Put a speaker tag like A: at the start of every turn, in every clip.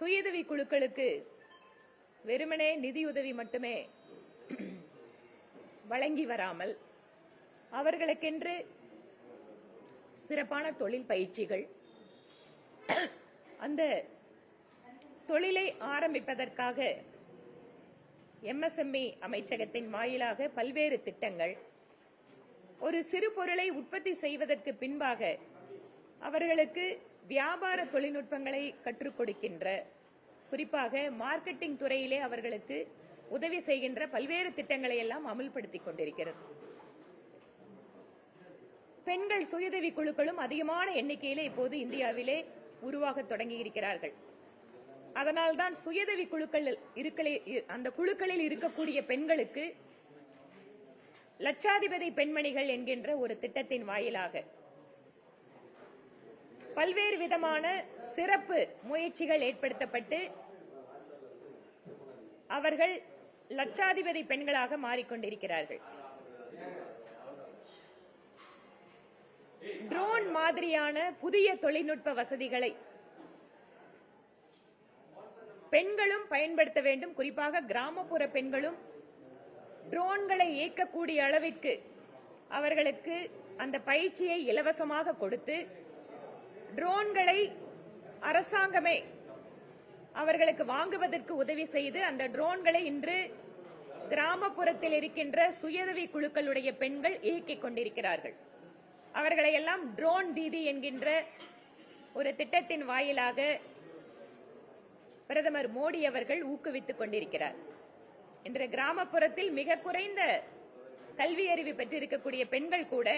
A: சுயதவி குழுக்களுக்கு வெறுமனே நிதியுதவி மட்டுமே வழங்கி வராமல் அவர்களுக்கென்று சிறப்பான தொழில் பயிற்சிகள் அந்த தொழிலை ஆரம்பிப்பதற்காக எம்எஸ்எம்இ அமைச்சகத்தின் வாயிலாக பல்வேறு திட்டங்கள் ஒரு சிறு பொருளை உற்பத்தி செய்வதற்கு பின்பாக அவர்களுக்கு வியாபார தொழில்நுட்பங்களை கற்றுக் கொடுக்கின்ற குறிப்பாக மார்க்கெட்டிங் துறையிலே அவர்களுக்கு உதவி செய்கின்ற பல்வேறு திட்டங்களை எல்லாம் அமல்படுத்திக் கொண்டிருக்கிறது. பெண்கள் சுயதவி குழுக்களும் அதிகமான எண்ணிக்கையிலே இப்போது இந்தியாவிலே உருவாக தொடங்கி இருக்கிறார்கள் அதனால்தான் சுயதவி குழுக்கள் இருக்கலே அந்த குழுக்களில் இருக்கக்கூடிய பெண்களுக்கு லட்சாதிபதி பெண்மணிகள் என்கின்ற ஒரு திட்டத்தின் வாயிலாக பல்வேறு விதமான சிறப்பு முயற்சிகள் ஏற்படுத்தப்பட்டு அவர்கள் லட்சாதிபதி பெண்களாக மாறிக்கொண்டிருக்கிறார்கள். ட்ரோன் மாதிரியான புதிய தொழில்நுட்ப வசதிகளை பெண்களும் பயன்படுத்த வேண்டும். குறிப்பாக கிராமப்புற பெண்களும் ட்ரோன்களை இயக்கக்கூடிய அளவிற்கு அவர்களுக்கு அந்த பயிற்சியை இலவசமாக கொடுத்து ட்ரோன்களை அரசாங்கமே அவர்களுக்கு வாங்குவதற்கு உதவி செய்து அந்த ட்ரோன்களை இன்று கிராமப்புறத்தில் இருக்கின்ற சுயதவி குழுக்களுடைய பெண்கள் இயக்கிக் கொண்டிருக்கிறார்கள். அவர்களை எல்லாம் ட்ரோன் தீதி என்கின்ற ஒரு திட்டத்தின் வாயிலாக பிரதமர் மோடி அவர்கள் ஊக்குவித்துக் கொண்டிருக்கிறார். இன்று கிராமப்புறத்தில் மிக குறைந்த கல்வி அறிவு பெற்றிருக்கக்கூடிய பெண்கள் கூட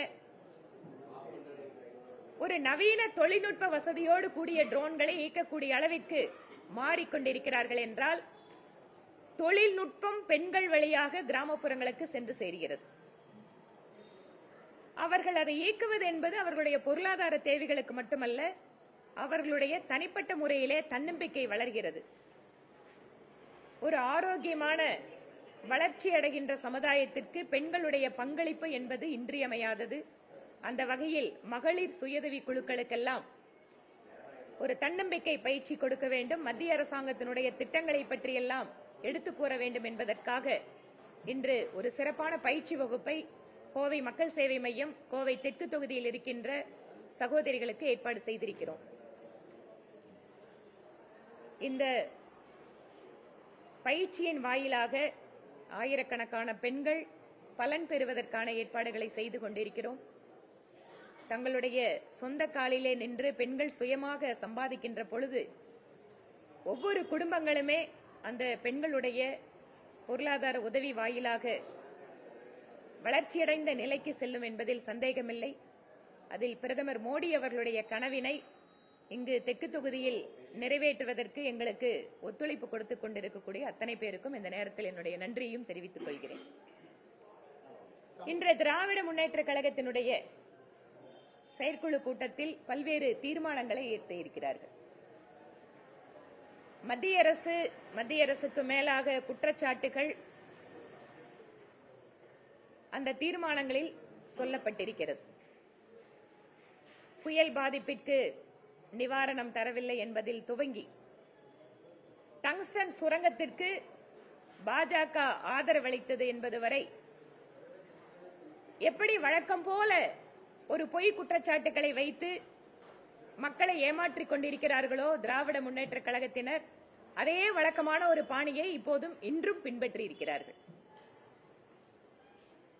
A: ஒரு நவீன தொழில்நுட்ப வசதியோடு கூடிய ட்ரோன்களை இயக்கக்கூடிய அளவிற்கு மாறிக்கொண்டிருக்கிறார்கள் என்றால் தொழில்நுட்பம் பெண்கள் வழியாக கிராமப்புறங்களுக்கு சென்று சேர்கிறது. அவர்கள் அதை இயக்குவது என்பது அவர்களுடைய பொருளாதார தேவைகளுக்கு மட்டுமல்ல அவர்களுடைய தனிப்பட்ட முறையிலே தன்னம்பிக்கை வளர்கிறது. ஒரு ஆரோக்கியமான வளர்ச்சி அடைகின்ற சமுதாயத்திற்கு பெண்களுடைய பங்களிப்பு என்பது இன்றியமையாதது. அந்த வகையில் மகளிர் சுயதவி குழுக்களுக்கெல்லாம் ஒரு தன்னம்பிக்கை பயிற்சி கொடுக்க வேண்டும். மத்திய அரசாங்கத்தினுடைய திட்டங்களை பற்றியெல்லாம் எடுத்துக் கூற வேண்டும் என்பதற்காக இன்று ஒரு சிறப்பான பயிற்சி வகுப்பை கோவை மக்கள் சேவை மையம் கோவை தெற்கு தொகுதியில் இருக்கின்ற சகோதரிகளுக்கு ஏற்பாடு செய்திருக்கிறோம். இந்த பயிற்சியின் வாயிலாக ஆயிரக்கணக்கான பெண்கள் பலன் பெறுவதற்கான ஏற்பாடுகளை செய்து கொண்டிருக்கிறோம். தங்களுடைய சொந்த காலிலே நின்று பெண்கள் சுயமாக சம்பாதிக்கின்ற பொழுது ஒவ்வொரு குடும்பங்களுமே அந்த பெண்களுடைய பொருளாதார உதவி வாயிலாக வளர்ச்சியடைந்த நிலைக்கு செல்லும் என்பதில் சந்தேகமில்லை. அதில் பிரதமர் மோடி அவர்களுடைய கனவினை இங்கு தெற்கு தொகுதியில் நிறைவேற்றுவதற்கு எங்களுக்கு ஒத்துழைப்பு கொடுத்துக் கொண்டிருக்கக்கூடிய அத்தனை பேருக்கும் இந்த நேரத்தில் என்னுடைய நன்றியையும் தெரிவித்துக் கொள்கிறேன். இன்று திராவிட முன்னேற்ற கழகத்தினுடைய செயற்குழு கூட்டத்தில் பல்வேறு தீர்மானங்களை எட்டியிருக்கிறார்கள் மத்திய அரசு மத்திய அரசுக்கு மேலாக குற்றச்சாட்டுகள் அந்த தீர்மானங்களில் சொல்லப்பட்டிருக்கிறது. புயல் பாதிப்பிற்கு நிவாரணம் தரவில்லை என்பதில் துவங்கி டங்ஸ்டன் சுரங்கத்திற்கு பாஜக ஆதரவளித்தது என்பது வரை எப்படி வழக்கம் போல ஒரு பொய் குற்றச்சாட்டுகளை வைத்து மக்களை ஏமாற்றிக் கொண்டிருக்கிறார்களோ திராவிட முன்னேற்ற கழகத்தினர் அதே வழக்கமான ஒரு பாணியை இப்போதும் இன்றும் பின்பற்றி இருக்கிறார்கள்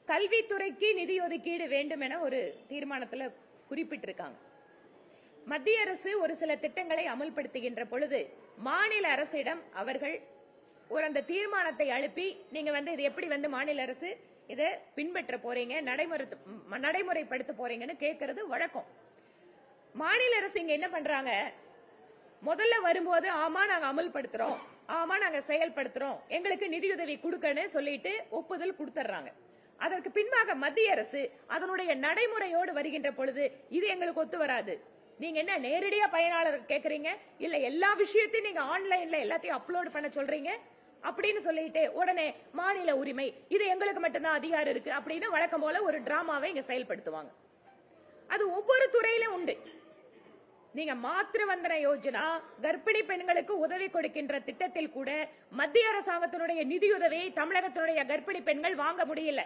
A: கல்வித்துறைக்கு நிதி ஒதுக்கீடு வேண்டும் என ஒரு தீர்மானத்தில் குறிப்பிட்டிருக்காங்க. மத்திய அரசு ஒரு சில திட்டங்களை அமல்படுத்துகின்ற பொழுது மாநில அரசிடம் அவர்கள் ஒரு அந்த தீர்மானத்தை அனுப்பி நீங்க வந்து இது எப்படி வந்து மாநில அரசு இதை பின்பற்ற போறீங்க நடைமுறை நடைமுறைப்படுத்த போறீங்கன்னு கேட்கறது வழக்கம். மாநில அரசு இங்க என்ன பண்றாங்க? முதல்ல வரும்போது ஆமா நாங்க அமல்படுத்துறோம். ஆமா நாங்க செயல்படுத்துறோம். எங்களுக்கு நிதியுதவி கொடுக்கன்னு சொல்லிட்டு ஒப்புதல் கொடுத்துறாங்க அதற்கு பின்பாக மத்திய அரசு அதனுடைய நடைமுறையோடு வருகின்ற பொழுது இது எங்களுக்கு ஒத்து வராது. நீங்க என்ன நேரடியா பயனாளர் கேக்குறீங்க? இல்ல எல்லா விஷயத்தையும் நீங்க ஆன்லைன்ல எல்லாத்தையும் அப்லோட் பண்ண சொல்றீங்க? அப்படின்னு சொல்லிட்டு உடனே மாநில உரிமை இது எங்களுக்கு மட்டும்தான் அதிகாரம் இருக்கு அப்படின்னு வழக்கம் போல ஒரு டிராமாவை இங்க செயல்படுத்துவாங்க. அது ஒவ்வொரு துறையிலும் உண்டு. நீங்க மாத்திரு வந்தன யோஜனா கர்ப்பிணி பெண்களுக்கு உதவி கொடுக்கின்ற திட்டத்தில் கூட மத்திய அரசாங்கத்தினுடைய நிதியுதவியை தமிழகத்தினுடைய கர்ப்பிணி பெண்கள் வாங்க முடியல.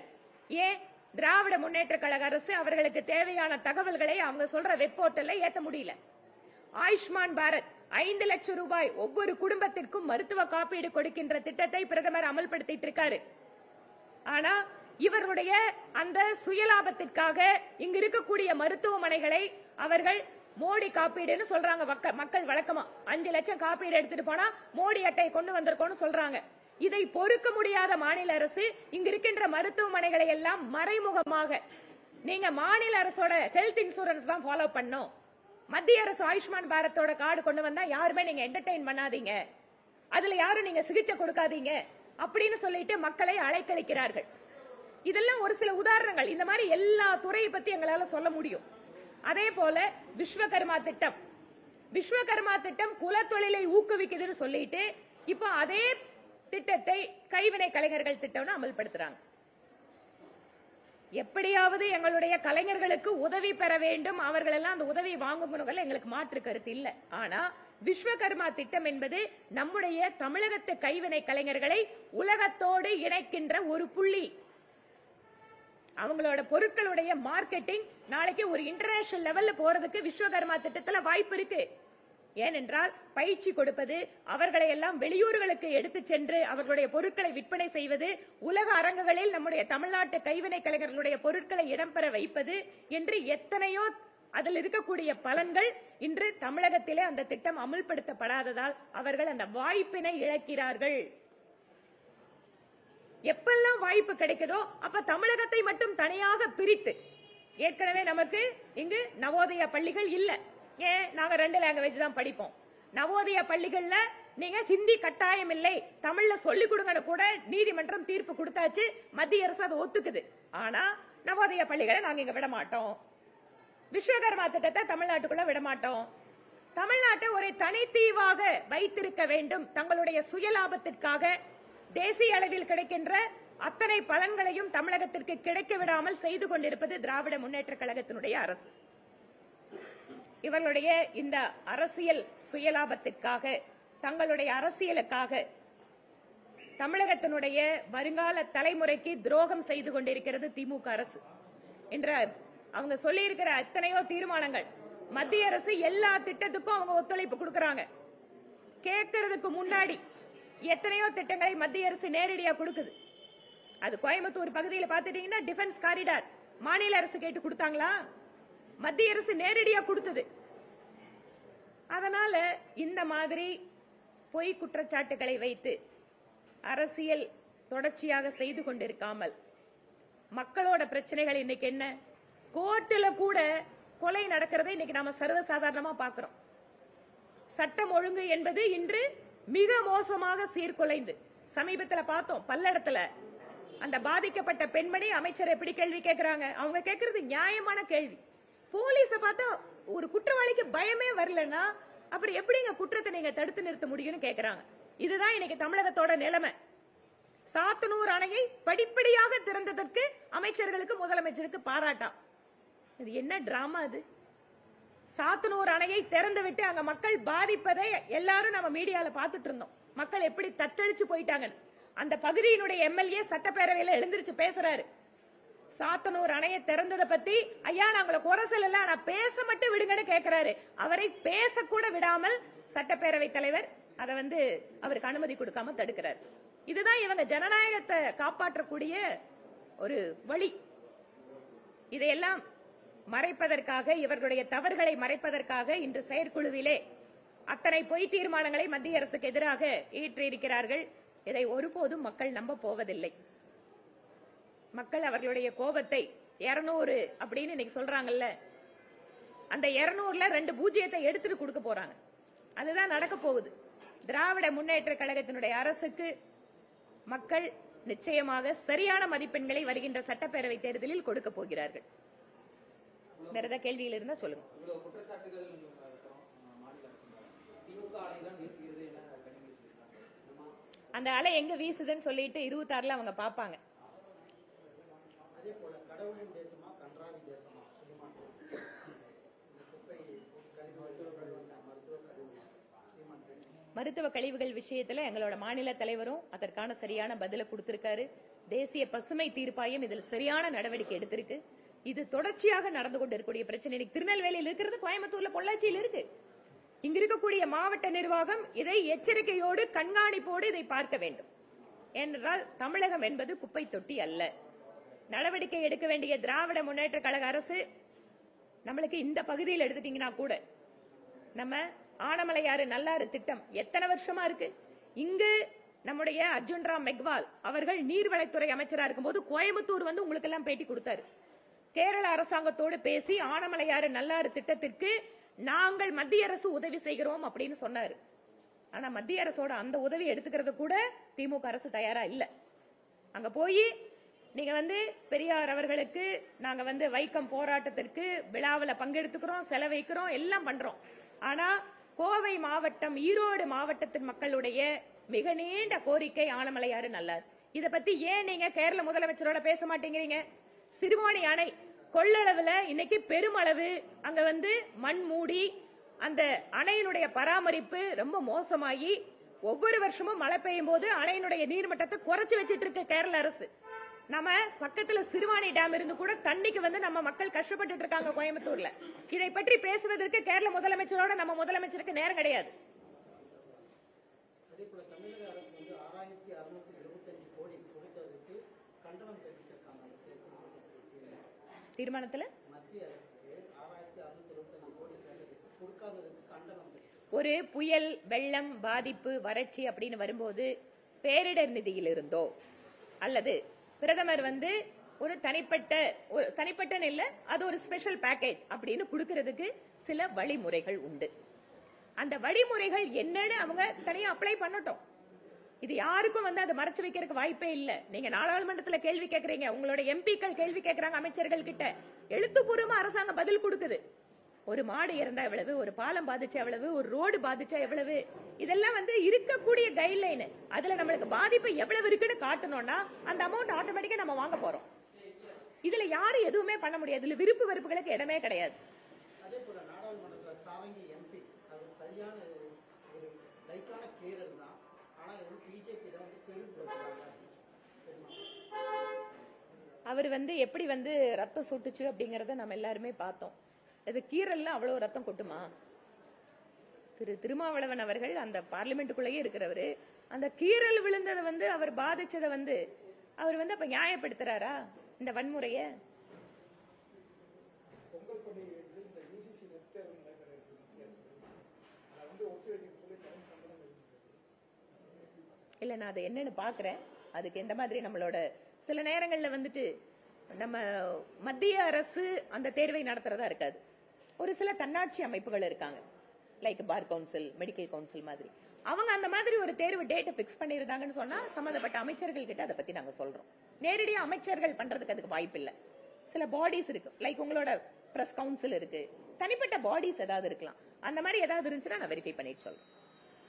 A: ஏன்? திராவிட முன்னேற்ற கழக அரசு அவர்களுக்கு தேவையான தகவல்களை அவங்க சொல்ற வெப் போர்ட்டல்ல ஏத்த முடியல. ஆயுஷ்மான் பாரத் ஐந்து லட்சம் ரூபாய் ஒவ்வொரு குடும்பத்திற்கும் மருத்துவ காப்பீடு கொடுக்கின்ற திட்டத்தை பிரதமர் அமல்படுத்திட்டு இருக்காரு. ஆனா இவருடைய அந்த சுயலாபத்திற்காக இங்க இருக்கக்கூடிய மருத்துவமனைகளை அவர்கள் மோடி காப்பீடுன்னு சொல்றாங்க. மக்கள் வழக்கமா. அஞ்சு லட்சம் காப்பீடு எடுத்துட்டு போனா மோடி அட்டை கொண்டு வந்திருக்கோம்னு சொல்றாங்க. இதை பொறுக்க முடியாத மாநில அரசு இங்க இருக்கின்ற மருத்துவமனைகளை எல்லாம் மறைமுகமாக நீங்க மாநில அரசோட ஹெல்த் இன்சூரன்ஸ் தான் ஃபாலோ பண்ணும் மத்திய அரசு ஆயுஷ்மான் பாரத்தோட கார்டு கொண்டு வந்தா யாருமே நீங்க என்டர்டெயின் பண்ணாதீங்க. அதுல யாரும் நீங்க சிகிச்சை கொடுக்காதீங்க அப்படின்னு சொல்லிட்டு மக்களை அலைக்கழிக்கிறார்கள். இதெல்லாம் ஒரு சில உதாரணங்கள். இந்த மாதிரி எல்லா துறையை பத்தி எங்களால சொல்ல முடியும். அதே போல விஸ்வகர்மா திட்டம். விஸ்வகர்மா திட்டம் குலத்தொழிலை ஊக்குவிக்குதுன்னு சொல்லிட்டு இப்போ அதே திட்டத்தை கைவினை கலைஞர்கள் திட்டம்னு அமல்படுத்துறாங்க. எப்படியாவது எங்களுடைய கலைஞர்களுக்கு உதவி பெற வேண்டும். அவர்கள் எல்லாம் அந்த உதவி வாங்கணுங்கள் எங்களுக்கு மாற்று கருத்து இல்லை. ஆனா விஸ்வகர்மா திட்டம் என்பது நம்முடைய தமிழகத்து கைவினை கலைஞர்களை உலகத்தோடு இணைக்கின்ற ஒரு புள்ளி. அவங்களோட பொருட்களுடைய மார்க்கெட்டிங் நாளைக்கு ஒரு இன்டர்நேஷனல் லெவல்ல போறதுக்கு விஸ்வகர்மா திட்டத்துல வாய்ப்பு இருக்கு. ஏனென்றால் பயிற்சி கொடுப்பது அவர்களை எல்லாம் வெளியூர்களுக்கு எடுத்து சென்று அவர்களுடைய பொருட்களை விற்பனை செய்வது உலக அரங்குகளில் நம்முடைய தமிழ்நாட்டு கைவினை கலைஞர்களுடைய பொருட்களை இடம்பெற வைப்பது என்று எத்தனையோ அதில் இருக்கக்கூடிய பலன்கள் இன்று தமிழகத்திலே அந்த திட்டம் அமுல்படுத்தப்படாததால் அவர்கள் அந்த வாய்ப்பினை இழக்கிறார்கள். எப்பெல்லாம் வாய்ப்பு கிடைக்குதோ அப்ப தமிழகத்தை மட்டும் தனியாக பிரித்து. ஏற்கனவே நமக்கு இங்கு நவோதய பள்ளிகள் இல்லை. ஏன் நாங்க ரெண்டு லாங்குவேஜ் தான் படிப்போம்? நவோதய பள்ளிகள்ல நீங்க ஹிந்தி கட்டாயம் இல்லை. தமிழ்ல சொல்லி கொடுங்கன்னு கூட நீதிமன்றம் தீர்ப்பு கொடுத்தாச்சு. மத்திய அரசு அதை ஒத்துக்குது. ஆனா நவோதய பள்ளிகளை நாங்க இங்க விட மாட்டோம். விஸ்வகர்மா திட்டத்தை தமிழ்நாட்டுக்குள்ள விட மாட்டோம். தமிழ்நாட்டை ஒரு தனித்தீவாக வைத்திருக்க வேண்டும். தங்களுடைய சுயலாபத்திற்காக தேசிய அளவில் கிடைக்கின்ற அத்தனை பலன்களையும் தமிழகத்திற்கு கிடைக்க விடாமல் செய்து கொண்டிருப்பது திராவிட முன்னேற்ற கழகத்தினுடைய அரசு. இவர்களுடைய இந்த அரசியல் சுயலாபத்திற்காக தங்களுடைய அரசியலுக்காக தமிழகத்தினுடைய வருங்கால தலைமுறைக்கு துரோகம் செய்து கொண்டிருக்கிறது திமுக அரசு. என்ற அவங்க சொல்லியிருக்கிற அத்தனையோ எத்தனையோ தீர்மானங்கள் மத்திய அரசு எல்லா திட்டத்துக்கும் அவங்க ஒத்துழைப்பு கொடுக்கறாங்க. கேட்கறதுக்கு முன்னாடி எத்தனையோ திட்டங்களை மத்திய அரசு நேரடியா கொடுக்குது. அது கோயம்புத்தூர் பகுதியில் பாத்துட்டீங்கன்னா டிஃபென்ஸ் காரிடார் மாநில அரசு கேட்டு கொடுத்தாங்களா? மத்திய அரசு நேரடியா கொடுத்தது. அதனால இந்த மாதிரி பொய் குற்றச்சாட்டுகளை வைத்து அரசியல் தொடர்ச்சியாக செய்து கொண்டிருக்காமல் மக்களோட பிரச்சனைகள் இன்னைக்கு என்ன? கோர்ட்டுல கூட கொலை நடக்கிறதை இன்னைக்கு நாம சர்வசாதாரணமா பார்க்கிறோம். சட்டம் ஒழுங்கு என்பது இன்று மிக மோசமாக சீர்குலைந்து சமீபத்தில் பார்த்தோம் பல்லடத்துல. அந்த பாதிக்கப்பட்ட பெண்மணி அமைச்சர் எப்படி கேள்வி கேட்கிறாங்க அவங்க கேட்கறது நியாயமான கேள்வி. போலீஸ பார்த்தா ஒரு குற்றவாளிக்கு பயமே வரலன்னா அப்புறம் எப்படிங்க குற்றத்தை நீங்க தடுத்து நிறுத்த முடியும்னு கேக்குறாங்க. இதுதான் இன்னைக்கு தமிழகத்தோட நிலைமை. சாத்தனூர் அணையை படிப்படியாக திறந்ததற்கு அமைச்சர்களுக்கு முதலமைச்சருக்கு பாராட்டாம் இது என்ன டிராமா அது? சாத்தனூர் அணையை திறந்து விட்டு அங்க மக்கள் பாதிப்பதை எல்லாரும் நம்ம மீடியால பாத்துட்டு இருந்தோம். மக்கள் எப்படி தத்தளிச்சு போயிட்டாங்கன்னு. அந்த பகுதியினுடைய எம்எல்ஏ சட்டப்பேரவையில எழுந்திருச்சு பேசுறாரு. சாத்தனூர் அணையை திறந்ததை பத்தி ஐயா நாங்களை குறை சொல்லல ஆனா பேச மட்டும் விடுங்கன்னு கேக்குறாரு. அவரை பேச கூட விடாமல் சட்டப்பேரவை தலைவர் அதை வந்து அவருக்கு அனுமதி கொடுக்காம தடுக்கிறார். இதுதான் இவங்க ஜனநாயகத்தை காப்பாற்றக்கூடிய ஒரு வழி. இதையெல்லாம் மறைப்பதற்காக இவர்களுடைய தவறுகளை மறைப்பதற்காக இன்று செயற்குழுவிலே அத்தனை பொய் தீர்மானங்களை மத்திய அரசுக்கு எதிராக ஏற்றிருக்கிறார்கள் இதை ஒருபோதும் மக்கள் நம்ப போவதில்லை. மக்கள் அவர்களுடைய கோபத்தை 200 அப்படின்னு இன்னைக்கு சொல்றாங்கல்ல. அந்த 200ல ரெண்டு பூஜ்ஜியத்தை எடுத்துட்டு கொடுக்க போறாங்க. அதுதான் நடக்க போகுது. திராவிட முன்னேற்ற கழகத்தினுடைய அரசுக்கு மக்கள் நிச்சயமாக சரியான மதிப்பெண்களை வருகின்ற சட்டப்பேரவை தேர்தலில் கொடுக்க போகிறார்கள். வேற ஏதாவது கேள்விகள் இருந்தா சொல்லுங்க. அந்த அலை எங்க வீசுதுன்னு சொல்லிட்டு இருபத்தாறுல அவங்க பாப்பாங்க
B: அதே போல கடவுளின் தேசமா கன்றாவி தேசமா குப்பை கழிவு
A: மருத்துவ கழிவுகள் விஷயத்துல எங்களோட மாநில தலைவரும் அதற்கான சரியான பதில கொடுத்திருக்காரு. தேசிய பசுமை தீர்ப்பாயம் இதில் சரியான நடவடிக்கை எடுத்திருக்கு. இது தொடர்ச்சியாக நடந்து கொண்டிருக்கக்கூடிய பிரச்சனை. திருநெல்வேலியில் இருக்கிறது கோயம்புத்தூர்ல பொள்ளாச்சியில் இருக்கு. இங்க இருக்கக்கூடிய மாவட்ட நிர்வாகம் இதை எச்சரிக்கையோடு கண்காணிப்போடு இதை பார்க்க வேண்டும். ஏனென்றால் தமிழகம் என்பது குப்பை தொட்டி அல்ல. நடவடிக்கை எடுக்க வேண்டிய திராவிட முன்னேற்ற கழக அரசு நம்மளுக்கு இந்த பகுதியில் எடுத்துட்டீங்கன்னா கூட நம்ம ஆனமலையாறு நல்லாறு திட்டம் எத்தனை வருஷமா இருக்கு? இங்கு நம்முடைய அர்ஜுன் ராம் மெக்வால் அவர்கள் நீர்வளத்துறை அமைச்சராக இருக்கும்போது கோயம்புத்தூர் வந்து உங்களுக்கு எல்லாம் பேட்டி கொடுத்தாரு. கேரள அரசாங்கத்தோடு பேசி ஆனமலையாறு நல்லாறு திட்டத்திற்கு நாங்கள் மத்திய அரசு உதவி செய்கிறோம் அப்படின்னு சொன்னாரு. ஆனா மத்திய அரசோட அந்த உதவி எடுத்துக்கிறது கூட திமுக அரசு தயாரா இல்ல. அங்க போய் நீங்க வந்து பெரியார் அவர்களுக்கு நாங்க வந்து வைக்கம் போராட்டத்திற்கு விழாவில் பங்கெடுத்துக்கிறோம் செலவைக்கிறோம் எல்லாம் பண்றோம். ஆனா கோவை மாவட்டம் ஈரோடு மாவட்டத்தின் மக்களுடைய மிக நீண்ட கோரிக்கை ஆனமலையாறு நல்லார். இத பத்தி ஏன் நீங்க கேரள முதலமைச்சரோட பேச மாட்டேங்கிறீங்க? சிறுவாணி அணை கொள்ளளவுல இன்னைக்கு பெருமளவு அங்க வந்து மண் மூடி அந்த அணையினுடைய பராமரிப்பு ரொம்ப மோசமாகி ஒவ்வொரு வருஷமும் மழை பெய்யும் போது அணையினுடைய நீர்மட்டத்தை குறைச்சு வச்சிட்டு இருக்கு கேரள அரசு. நம்ம பக்கத்துல சிறுவாணி டேம் இருந்து கூட தண்ணிக்கு வந்து நம்ம மக்கள் கஷ்டப்பட்டுட்டு இருக்காங்க கோயம்புத்தூர்ல இதை பற்றி பேசுவதற்கு கேரள முதலமைச்சரோட நம்ம முதலமைச்சருக்கு நேரம் கிடையாது. தீர்மானத்துல. ஒரு புயல் வெள்ளம் பாதிப்பு வறட்சி அப்படின்னு வரும்போது பேரிடர் நிதியில் இருந்தோ அல்லது பிரதமர் வந்து ஒரு தனிப்பட்ட ஒரு தனிப்பட்ட இல்ல அது ஒரு ஸ்பெஷல் பேக்கேஜ் அப்படின்னு கொடுக்கறதுக்கு சில வழிமுறைகள் உண்டு. அந்த வழிமுறைகள் என்னன்னு அவங்க தனியா அப்ளை பண்ணட்டும். இது யாருக்கும் வந்து அதை மறைச்சு வைக்கிறதுக்கு வாய்ப்பே இல்ல. நீங்க நாடாளுமன்றத்துல கேள்வி கேக்குறீங்க உங்களோட எம்பிக்கள் கேள்வி கேட்கறாங்க அமைச்சர்கள் கிட்ட. எழுத்துப்பூர்வமா அரசாங்கம் பதில் கொடுக்குது. ஒரு மாடு இறந்தா எவ்வளவு ஒரு பாலம் பாதிச்சா எவ்வளவு ஒரு ரோடு பாதிச்சா எவ்வளவு? இதெல்லாம் வந்து இருக்கக்கூடிய கைட்லைன் அதுல நம்மளுக்கு பாதிப்பு எவ்வளவு இருக்குன்னு காட்டணும்னா அந்த அமௌண்ட் ஆட்டோமேட்டிக்கா நம்ம வாங்க போறோம். இதுல யாரும் எதுவுமே பண்ண முடியாது. இதுல விருப்பு வெறுப்புகளுக்கு இடமே கிடையாது. அவர் வந்து எப்படி வந்து ரத்தம் சுட்டுச்சு அப்படிங்கறத நம்ம எல்லாருமே பார்த்தோம். இது கீரல்ல அவ்வளவு ரத்தம் கொட்டுமா? திரு திருமாவளவன் அவர்கள் அந்த பார்லிமெண்ட்டுக்குள்ளேயே இருக்கிறவரு. அந்த கீரல் விழுந்ததை வந்து அவர் பாதிச்சதை வந்து அவர் வந்து அப்ப நியாயப்படுத்துறாரா? இந்த வன்முறைய? இல்ல நான் அதை என்னன்னு பாக்குறேன். அதுக்கு எந்த மாதிரி நம்மளோட சில நேரங்கள்ல வந்துட்டு நம்ம மத்திய அரசு அந்த தேர்வை நடத்துறதா இருக்காது. ஒரு சில தன்னாட்சி அமைப்புகள் இருக்காங்க. Like bar council medical council மாதிரி. அவங்க அந்த மாதிரி ஒரு தேர்வு டேட்டை பிக்ஸ் பண்ணிருந்தாங்கன்னு சொன்னா சம்பந்தப்பட்ட அமைச்சர்கள் கிட்ட அதை பத்தி நாங்க சொல்றோம். நேரடியா அமைச்சர்கள் பண்றதுக்கு அதுக்கு வாய்ப்பு இல்ல. சில பாடிஸ் இருக்கு. லைக் உங்களோட பிரஸ் கவுன்சில் இருக்கு. தனிப்பட்ட பாடிஸ் ஏதாவது இருக்கலாம். அந்த மாதிரி ஏதாவது இருந்துச்சுன்னா நான் வெரிஃபை பண்ணிட்டு சொல்றேன்.